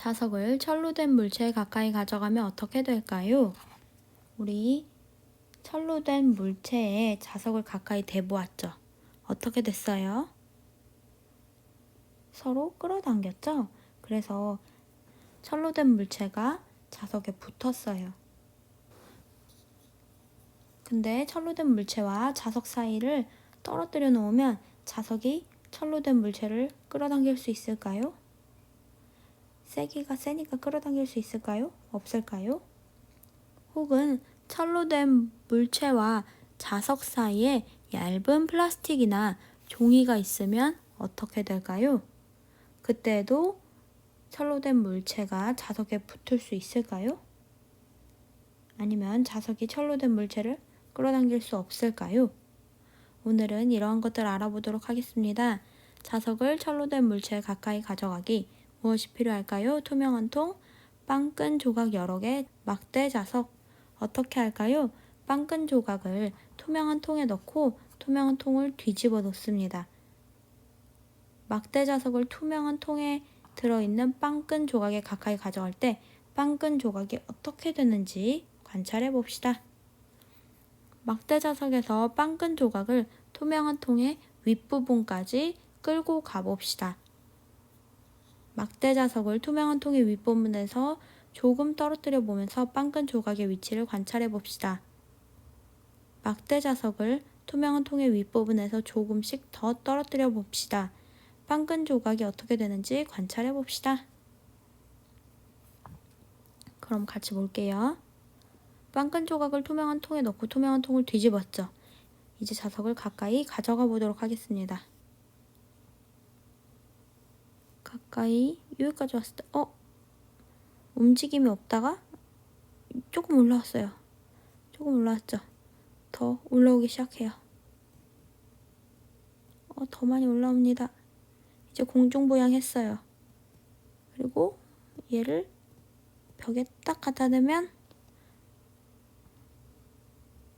자석을 철로 된 물체에 가까이 가져가면 어떻게 될까요? 우리 철로 된 물체에 자석을 가까이 대보았죠. 어떻게 됐어요? 서로 끌어당겼죠? 그래서 철로 된 물체가 자석에 붙었어요. 근데 철로 된 물체와 자석 사이를 떨어뜨려 놓으면 자석이 철로 된 물체를 끌어당길 수 있을까요? 세기가 세니까 끌어당길 수 있을까요? 없을까요? 혹은 철로 된 물체와 자석 사이에 얇은 플라스틱이나 종이가 있으면 어떻게 될까요? 그때도 철로 된 물체가 자석에 붙을 수 있을까요? 아니면 자석이 철로 된 물체를 끌어당길 수 없을까요? 오늘은 이러한 것들 알아보도록 하겠습니다. 자석을 철로 된 물체에 가까이 가져가기. 무엇이 필요할까요? 투명한 통, 빵끈 조각 여러 개, 막대 자석. 어떻게 할까요? 빵끈 조각을 투명한 통에 넣고 투명한 통을 뒤집어 놓습니다. 막대 자석을 투명한 통에 들어있는 빵끈 조각에 가까이 가져갈 때 빵끈 조각이 어떻게 되는지 관찰해 봅시다. 막대 자석에서 빵끈 조각을 투명한 통의 윗부분까지 끌고 가봅시다. 막대 자석을 투명한 통의 윗부분에서 조금 떨어뜨려 보면서 빵끈 조각의 위치를 관찰해 봅시다. 막대 자석을 투명한 통의 윗부분에서 조금씩 더 떨어뜨려 봅시다. 빵끈 조각이 어떻게 되는지 관찰해 봅시다. 그럼 같이 볼게요. 빵끈 조각을 투명한 통에 넣고 투명한 통을 뒤집었죠. 이제 자석을 가까이 가져가 보도록 하겠습니다. 가까이 여기까지 왔을 때 어? 움직임이 없다가 조금 올라왔어요. 조금 올라왔죠. 더 올라오기 시작해요. 어, 더 많이 올라옵니다. 이제 공중부양 했어요. 그리고 얘를 벽에 딱 갖다 대면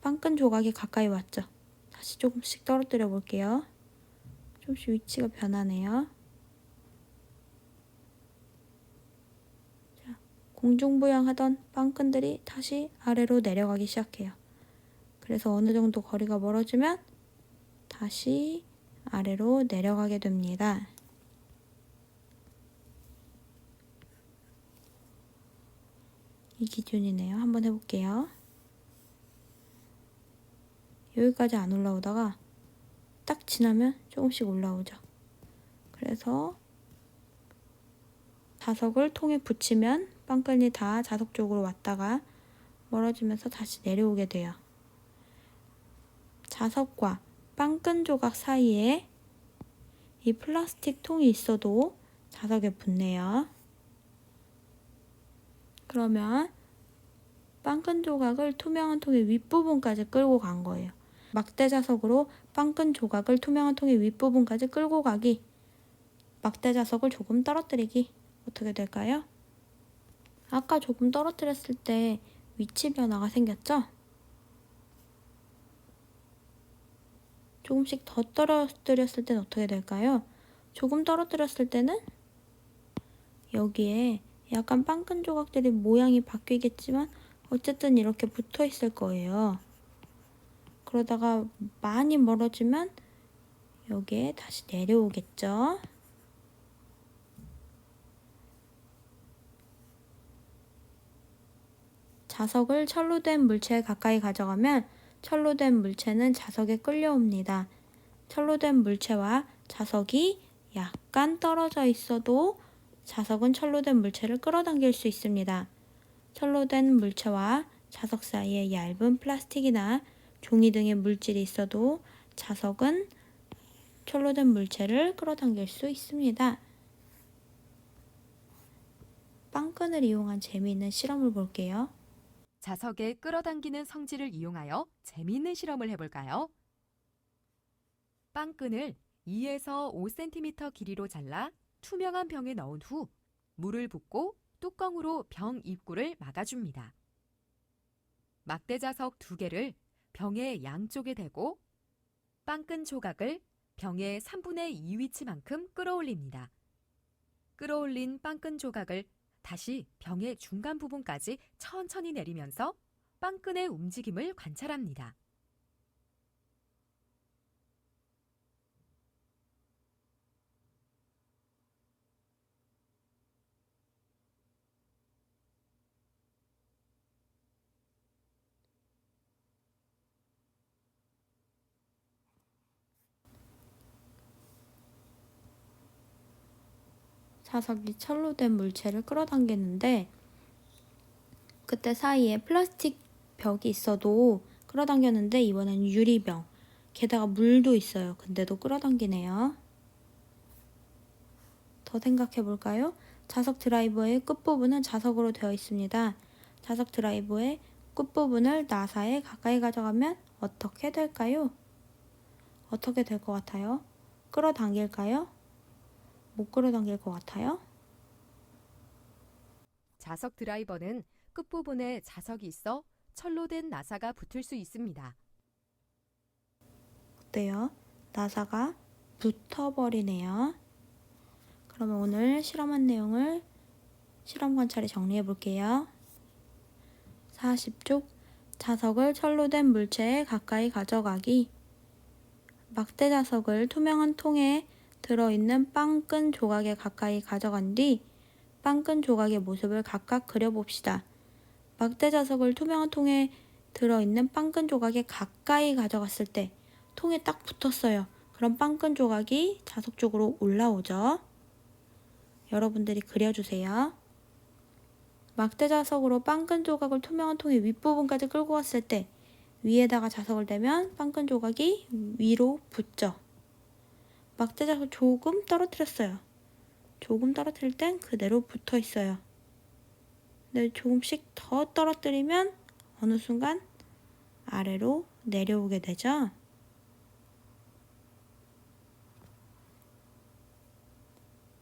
빵끈 조각이 가까이 왔죠. 다시 조금씩 떨어뜨려 볼게요. 조금씩 위치가 변하네요. 자, 공중부양하던 빵끈들이 다시 아래로 내려가기 시작해요. 그래서 어느 정도 거리가 멀어지면 다시 아래로 내려가게 됩니다. 이 기준이네요. 한번 해볼게요. 여기까지 안 올라오다가 딱 지나면 조금씩 올라오죠. 그래서 자석을 통에 붙이면 빵끈이 다 자석 쪽으로 왔다가 멀어지면서 다시 내려오게 돼요. 자석과 빵끈 조각 사이에 이 플라스틱 통이 있어도 자석에 붙네요. 그러면 빵끈 조각을 투명한 통의 윗부분까지 끌고 간 거예요. 막대 자석으로 빵끈 조각을 투명한 통의 윗부분까지 끌고 가기. 막대 자석을 조금 떨어뜨리기. 어떻게 될까요? 아까 조금 떨어뜨렸을 때 위치 변화가 생겼죠? 조금씩 더 떨어뜨렸을 때는 어떻게 될까요? 조금 떨어뜨렸을 때는 여기에 약간 빵끈 조각들이 모양이 바뀌겠지만 어쨌든 이렇게 붙어 있을 거예요. 그러다가 많이 멀어지면 여기에 다시 내려오겠죠. 자석을 철로 된 물체에 가까이 가져가면 철로 된 물체는 자석에 끌려옵니다. 철로 된 물체와 자석이 약간 떨어져 있어도 자석은 철로 된 물체를 끌어당길 수 있습니다. 철로 된 물체와 자석 사이에 얇은 플라스틱이나 종이 등의 물질이 있어도 자석은 철로 된 물체를 끌어당길 수 있습니다. 빵끈을 이용한 재미있는 실험을 볼게요. 자석에 끌어당기는 성질을 이용하여 재미있는 실험을 해볼까요? 빵끈을 2에서 5cm 길이로 잘라 투명한 병에 넣은 후 물을 붓고 뚜껑으로 병 입구를 막아줍니다. 막대 자석 두 개를 병의 양쪽에 대고 빵끈 조각을 병의 3분의 2 위치만큼 끌어올립니다. 끌어올린 빵끈 조각을 다시 병의 중간 부분까지 천천히 내리면서 빵끈의 움직임을 관찰합니다. 자석이 철로 된 물체를 끌어당기는데 그때 사이에 플라스틱 벽이 있어도 끌어당겼는데 이번엔 유리병 게다가 물도 있어요. 근데도 끌어당기네요. 더 생각해 볼까요? 자석 드라이버의 끝부분은 자석으로 되어 있습니다. 자석 드라이버의 끝부분을 나사에 가까이 가져가면 어떻게 될까요? 어떻게 될 것 같아요? 끌어당길까요? 못 끌어당길 것 같아요? 자석 드라이버는 끝부분에 자석이 있어 철로 된 나사가 붙을 수 있습니다. 어때요? 나사가 붙어버리네요. 그러면 오늘 실험한 내용을 실험 관찰에 정리해 볼게요. 40쪽 자석을 철로 된 물체에 가까이 가져가기 막대 자석을 투명한 통에 들어있는 빵끈 조각에 가까이 가져간 뒤 빵끈 조각의 모습을 각각 그려봅시다. 막대 자석을 투명한 통에 들어있는 빵끈 조각에 가까이 가져갔을 때 통에 딱 붙었어요. 그럼 빵끈 조각이 자석 쪽으로 올라오죠. 여러분들이 그려주세요. 막대 자석으로 빵끈 조각을 투명한 통의 윗부분까지 끌고 갔을 때 위에다가 자석을 대면 빵끈 조각이 위로 붙죠. 막대 자석 조금 떨어뜨렸어요. 조금 떨어뜨릴 땐 그대로 붙어 있어요. 근데 조금씩 더 떨어뜨리면 어느 순간 아래로 내려오게 되죠.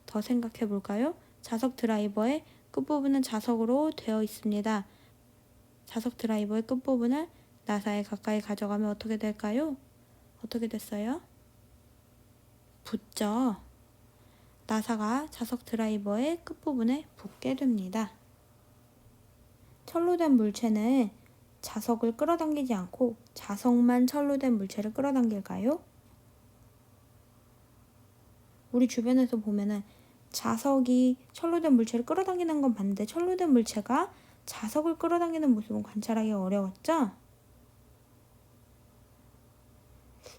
더 생각해 볼까요? 자석 드라이버의 끝부분은 자석으로 되어 있습니다. 자석 드라이버의 끝부분을 나사에 가까이 가져가면 어떻게 될까요? 어떻게 됐어요? 붙죠. 나사가 자석 드라이버의 끝부분에 붙게 됩니다. 철로 된 물체는 자석을 끌어당기지 않고 자석만 철로 된 물체를 끌어당길까요? 우리 주변에서 보면은 자석이 철로 된 물체를 끌어당기는 건 봤는데 철로 된 물체가 자석을 끌어당기는 모습은 관찰하기 어려웠죠?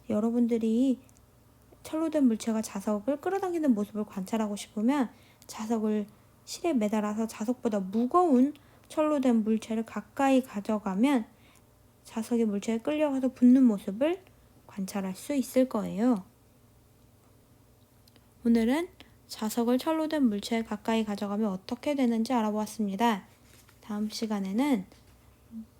여러분들이 철로 된 물체가 자석을 끌어당기는 모습을 관찰하고 싶으면 자석을 실에 매달아서 자석보다 무거운 철로 된 물체를 가까이 가져가면 자석의 물체에 끌려가서 붙는 모습을 관찰할 수 있을 거예요. 오늘은 자석을 철로 된 물체에 가까이 가져가면 어떻게 되는지 알아보았습니다. 다음 시간에는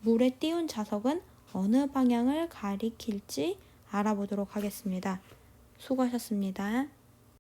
물에 띄운 자석은 어느 방향을 가리킬지 알아보도록 하겠습니다. 수고하셨습니다.